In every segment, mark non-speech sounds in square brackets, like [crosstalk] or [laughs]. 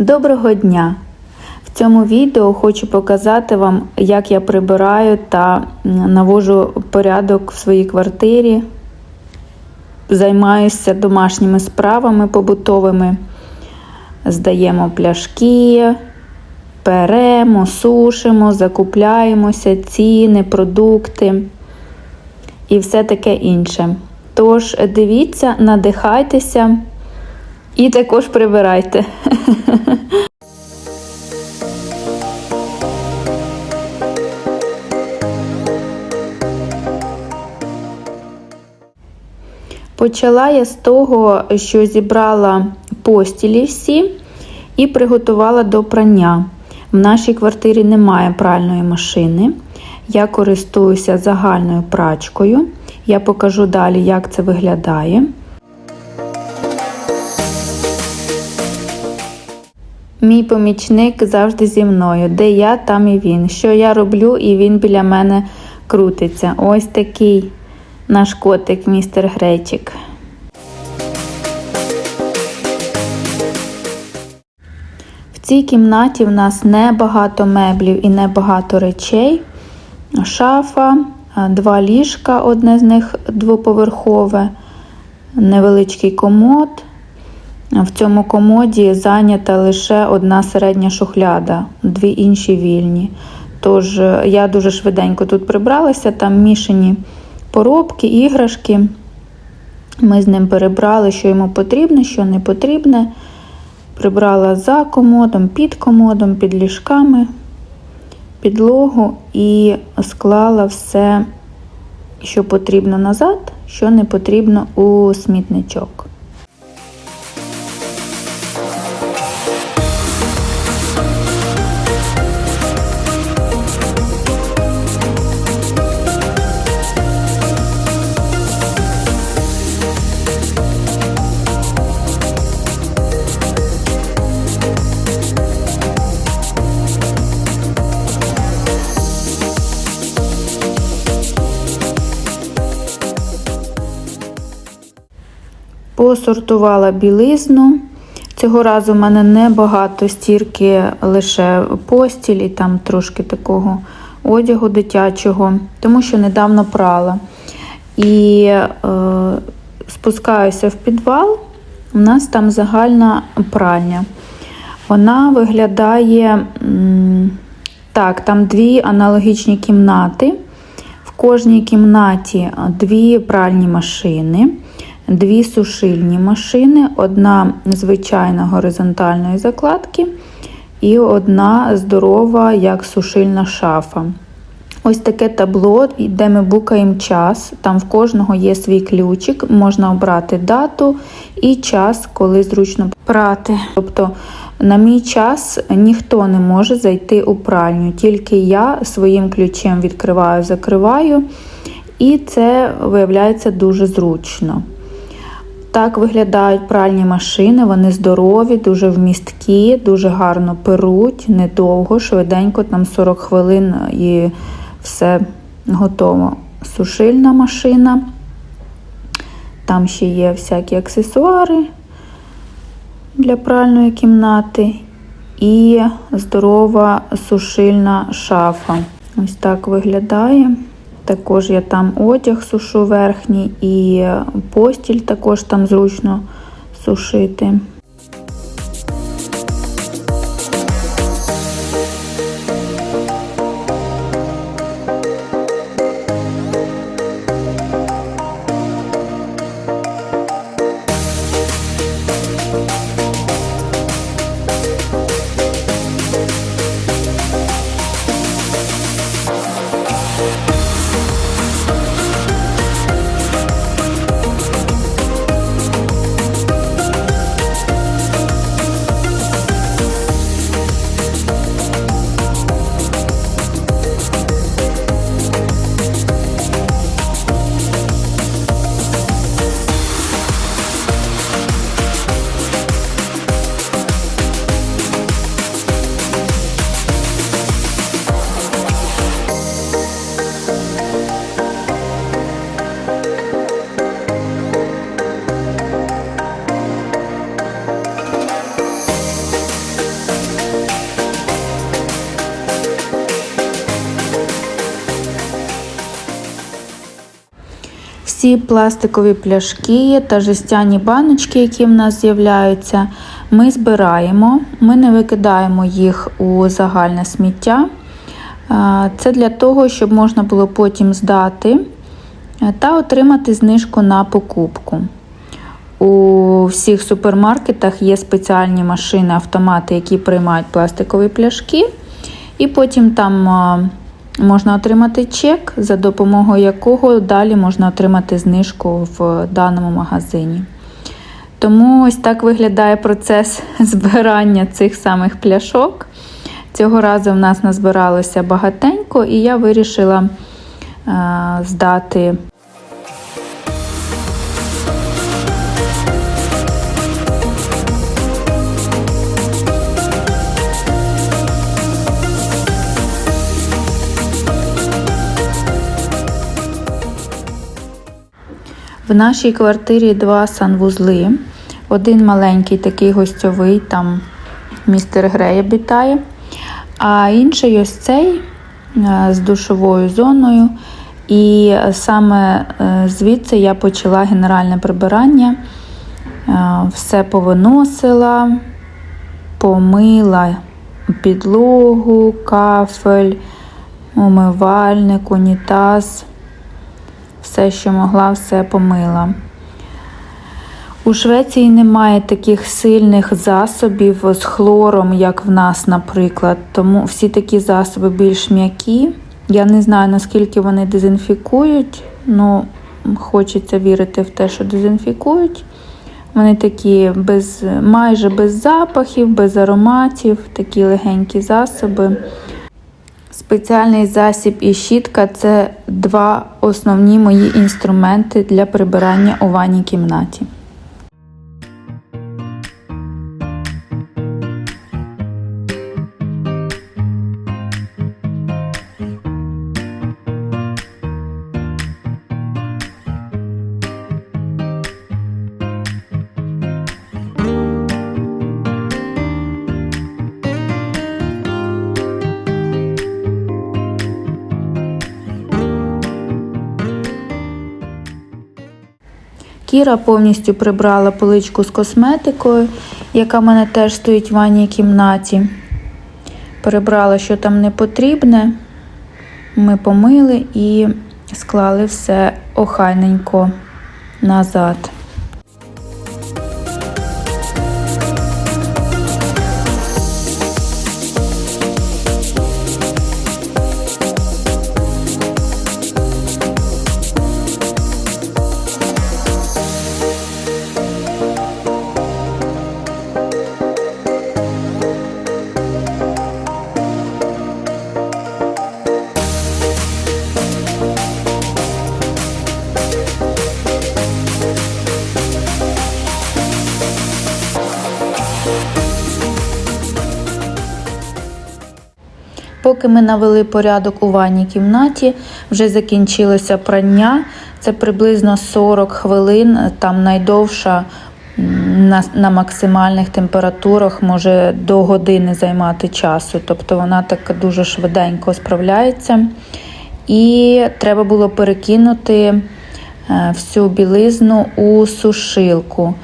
Доброго дня! В цьому відео хочу показати вам, як я прибираю та навожу порядок в своїй квартирі, займаюся домашніми справами побутовими, здаємо пляшки, перемо, сушимо, закупляємося, ціни, продукти і все таке інше. Тож дивіться, надихайтеся і також прибирайте. Почала я з того, що зібрала постілі всі і приготувала до прання. В нашій квартирі немає пральної машини. Я користуюся загальною прачкою. Я покажу далі, як це виглядає. Мій помічник завжди зі мною. Де я, там і він. Що я роблю, і він біля мене крутиться. Ось такий наш котик, містер Гречик. В цій кімнаті в нас небагато меблів і небагато речей. Шафа, два ліжка, одне з них двоповерхове, невеличкий комод. В цьому комоді зайнята лише одна середня шухляда, дві інші вільні. Тож я дуже швиденько тут прибралася, там мішані поробки, іграшки. Ми з ним перебрали, що йому потрібно, що не потрібне. Прибрала за комодом, під комодом, під ліжками, підлогу і склала все, що потрібно назад, що не потрібно у смітничок. Посортувала білизну. Цього разу в мене небагато стірки, лише постіль і там трошки такого одягу дитячого, тому що недавно прала. І е, спускаюся в підвал. У нас там загальна пральня. Вона виглядає так, там дві аналогічні кімнати. В кожній кімнаті дві пральні машини дві сушильні машини, одна звичайна горизонтальної закладки і одна здорова, як сушильна шафа. Ось таке табло, де ми букаємо час. Там в кожного є свій ключик, можна обрати дату і час, коли зручно прати. Тобто, на мій час ніхто не може зайти у пральню, тільки я своїм ключем відкриваю, закриваю, і це виявляється дуже зручно. Так виглядають пральні машини, вони здорові, дуже вмісткі, дуже гарно перуть, недовго, швиденько, там 40 хвилин і все готово. Сушильна машина. Там ще є всякі аксесуари для пральної кімнати. І здорова сушильна шафа. Ось так виглядає. Також я там одяг сушу верхній і постіль також там зручно сушити. Всі пластикові пляшки та жестяні баночки, які в нас з'являються, ми збираємо, ми не викидаємо їх у загальне сміття. Е, Це для того, щоб можна було потім здати е, та отримати знижку на покупку. У всіх супермаркетах є спеціальні машини, автомати, які приймають пластикові пляшки, і потім там е, можна отримати чек, за допомогою якого далі можна отримати знижку в даному магазині. Тому ось так виглядає процес [laughs] збирання цих самих пляшок. Цього разу в нас назбиралося багатенько, і я вирішила е, здати В нашій квартирі два санвузли. Один маленький, такий гостьовий, там містер Грей обітає, а інший ось цей е, з душовою зоною. І саме е, звідси я почала генеральне прибирання. Е, Все повиносила, помила підлогу, кафель, умивальник, унітаз все, що могла, все помила. У Швеції немає таких сильних засобів з хлором, як в нас, наприклад. Тому всі такі засоби більш м'які. Я не знаю, наскільки вони дезінфікують, але хочеться вірити в те, що дезінфікують. Вони такі без, майже без запахів, без ароматів, такі легенькі засоби. Спеціальний засіб і щітка це два основні мої інструменти для прибирання у ванній кімнаті. Кіра повністю прибрала поличку з косметикою, яка в мене теж стоїть в ванній кімнаті. Перебрала, що там не потрібне. Ми помили і склали все охайненько назад. Поки ми навели порядок у ванній кімнаті, вже закінчилося прання. Це приблизно 40 хвилин, там найдовша на, на максимальних температурах може до години займати часу. Тобто вона так дуже швиденько справляється. І треба було перекинути е, всю білизну у сушилку.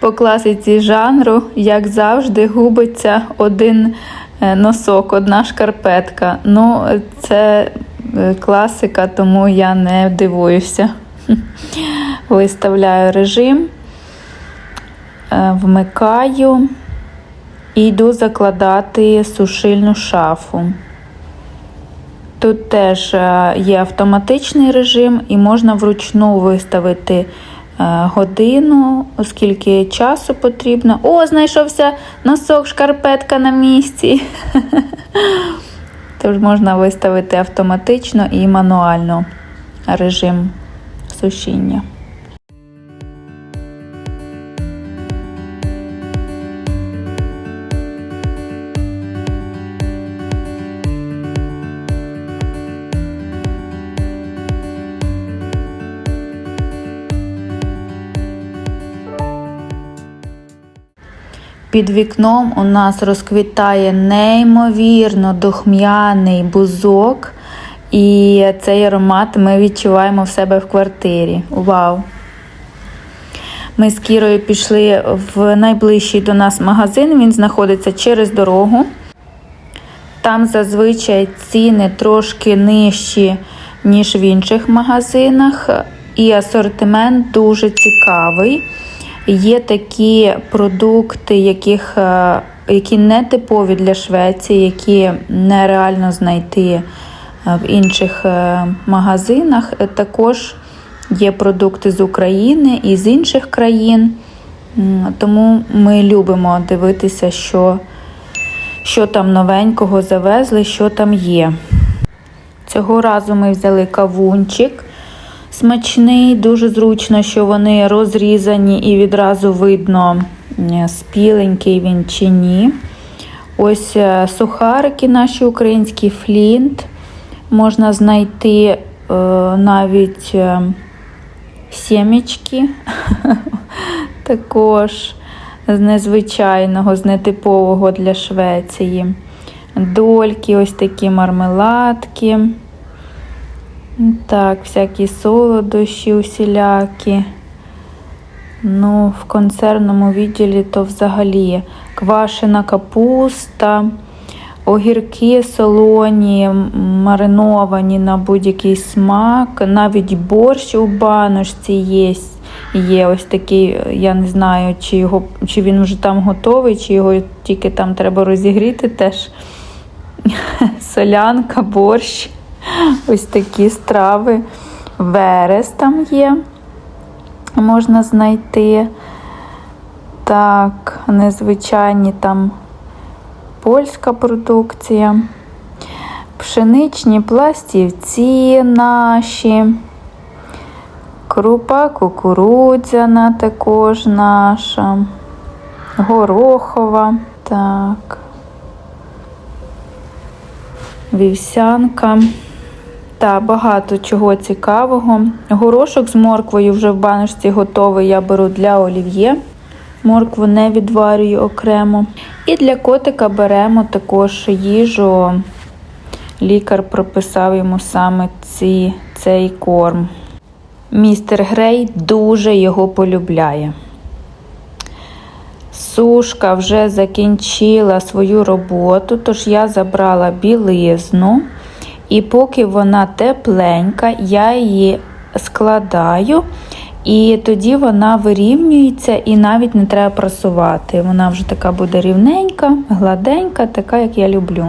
По класиці жанру, як завжди, губиться один носок, одна шкарпетка. Ну, це е, класика, тому я не дивуюся. [laughs] Виставляю режим, е, вмикаю і йду закладати сушильну шафу. Тут теж е, є автоматичний режим і можна вручну виставити е, годину, оскільки часу потрібно. О, знайшовся носок, шкарпетка на місці. [laughs] Тож можна виставити автоматично і мануально режим сушіння. Під вікном у нас розквітає неймовірно духмяний бузок. І цей аромат ми відчуваємо в себе в квартирі. Вау! Ми з Кірою пішли в найближчий до нас магазин. Він знаходиться через дорогу. Там зазвичай ціни трошки нижчі, ніж в інших магазинах, і асортимент дуже цікавий. Є такі продукти, яких, е, які не типові для Швеції, які нереально знайти е, в інших е, магазинах. Також є продукти з України і з інших країн. Тому ми любимо дивитися, що, що там новенького завезли, що там є. Цього разу ми взяли кавунчик смачний, дуже зручно, що вони розрізані і відразу видно, спіленький він чи ні. Ось е, сухарики наші українські флінт. Можна знайти е, навіть е, сімечки [laughs] також з незвичайного, з нетипового для Швеції. Дольки, ось такі мармеладки. Так, всякі солодощі усілякі. Ну, в консервному відділі то взагалі квашена капуста, огірки солоні, мариновані на будь-який смак, навіть борщ у баночці є. Є ось такий, я не знаю, чи, його, чи він вже там готовий, чи його тільки там треба розігріти теж. [laughs] Солянка, борщ. Ось такі страви. Верес там є. Можна знайти. Так, незвичайні там польська продукція. Пшеничні пластівці наші. Крупа кукурудзяна також наша. Горохова. Так. Вівсянка. Та багато чого цікавого. Горошок з морквою вже в баночці готовий. Я беру для олів'є. Моркву не відварюю окремо. І для котика беремо також їжу. Лікар прописав йому саме ці, цей корм. Містер Грей дуже його полюбляє. Сушка вже закінчила свою роботу, тож я забрала білизну. І поки вона тепленька, я її складаю, і тоді вона вирівнюється і навіть не треба просувати. Вона вже така буде рівненька, гладенька, така, як я люблю.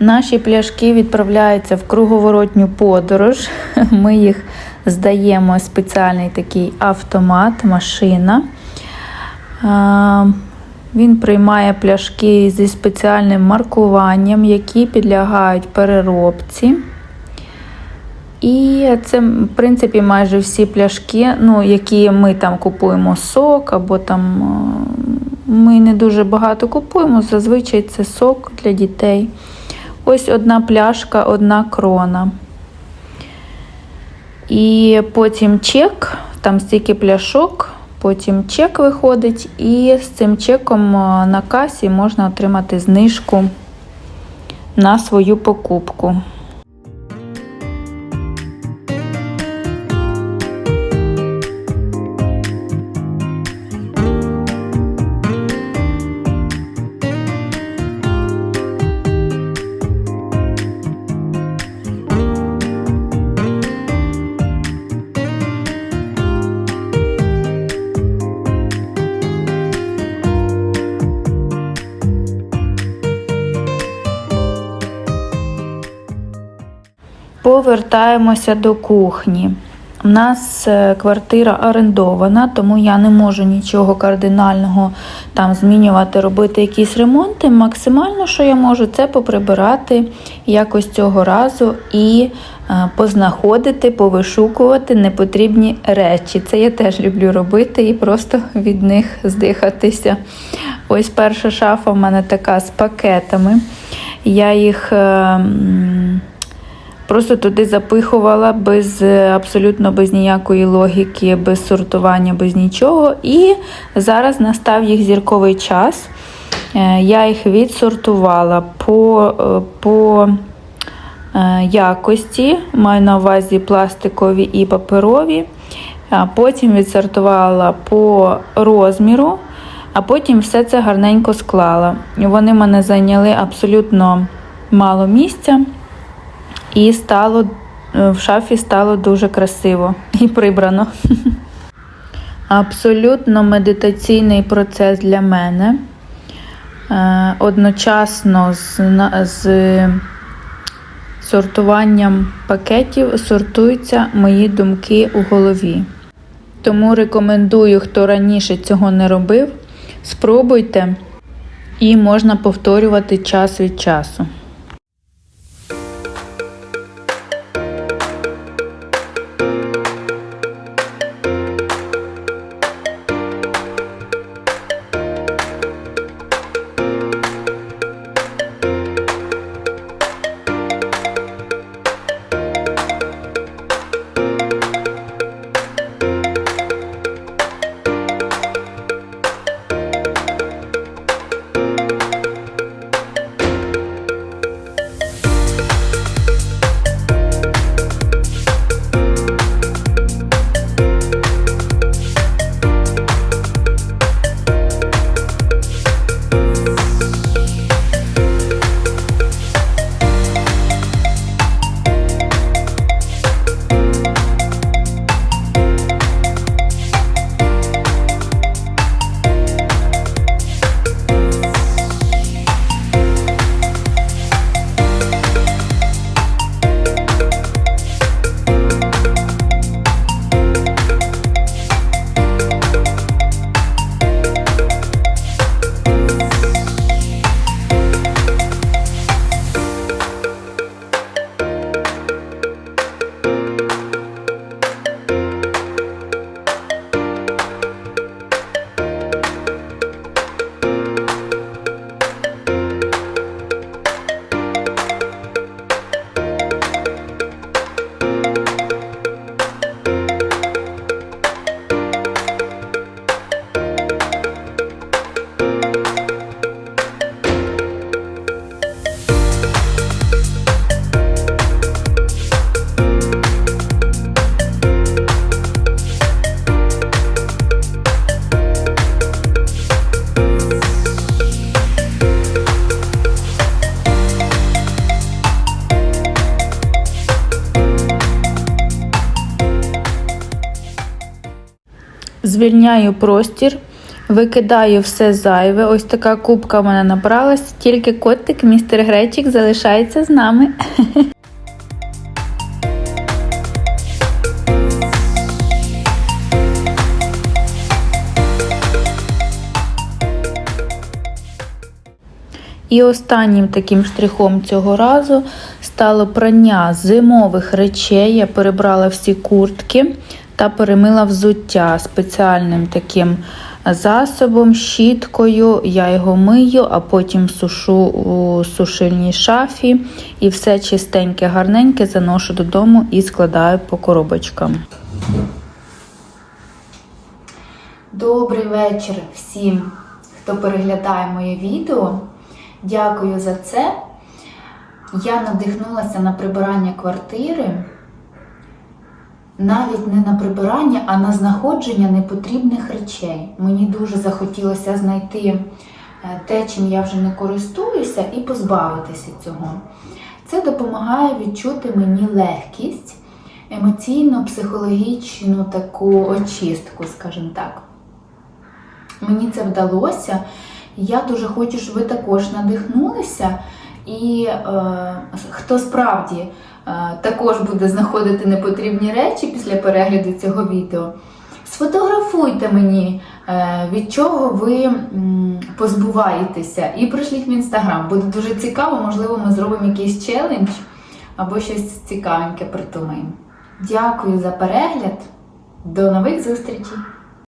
Наші пляшки відправляються в круговоротню подорож. [laughs] Ми їх здаємо спеціальний такий автомат, машина. Він приймає пляшки зі спеціальним маркуванням, які підлягають переробці. І це, в принципі, майже всі пляшки, ну, які ми там купуємо сок, або там ми не дуже багато купуємо. Зазвичай це сок для дітей. Ось одна пляшка, одна крона. І потім чек, там стільки пляшок, потім чек виходить, і з цим чеком е, на касі можна отримати знижку на свою покупку. Повертаємося до кухні. У нас е, квартира орендована, тому я не можу нічого кардинального там змінювати, робити якісь ремонти. Максимально, що я можу, це поприбирати якось цього разу і е, познаходити, повишукувати непотрібні речі. Це я теж люблю робити і просто від них здихатися. Ось перша шафа в мене така з пакетами. Я їх. Просто туди запихувала без е, абсолютно без ніякої логіки, без сортування, без нічого. І зараз настав їх зірковий час. Е, Я їх відсортувала по, е, по якості, маю на увазі пластикові і паперові. А потім відсортувала по розміру, а потім все це гарненько склала. Вони мене зайняли абсолютно мало місця. І стало е, в шафі стало дуже красиво і прибрано. [laughs] Абсолютно медитаційний процес для мене. Е, Одночасно з, з сортуванням пакетів сортуються мої думки у голові. Тому рекомендую, хто раніше цього не робив, спробуйте і можна повторювати час від часу. Звільняю простір, викидаю все зайве. Ось така кубка в мене набралась. Тільки котик, містер Гречик, залишається з нами. І останнім таким штрихом цього разу стало прання зимових речей. Я перебрала всі куртки та перемила взуття спеціальним таким засобом, щіткою. Я його мию, а потім сушу у сушильній шафі. І все чистеньке, гарненьке заношу додому і складаю по коробочкам. Добрий вечір всім, хто переглядає моє відео. Дякую за це. Я надихнулася на прибирання квартири. Навіть не на прибирання, а на знаходження непотрібних речей. Мені дуже захотілося знайти е, те, чим я вже не користуюся, і позбавитися цього. Це допомагає відчути мені легкість, емоційно, психологічну таку очистку, скажімо так. Мені це вдалося. Я дуже хочу, щоб ви також надихнулися І е, хто справді е, також буде знаходити непотрібні речі після перегляду цього відео, сфотографуйте мені, е, від чого ви м, позбуваєтеся, і пришліть в інстаграм. Буде дуже цікаво, можливо, ми зробимо якийсь челендж або щось цікавеньке придумаємо. Дякую за перегляд. До нових зустрічей!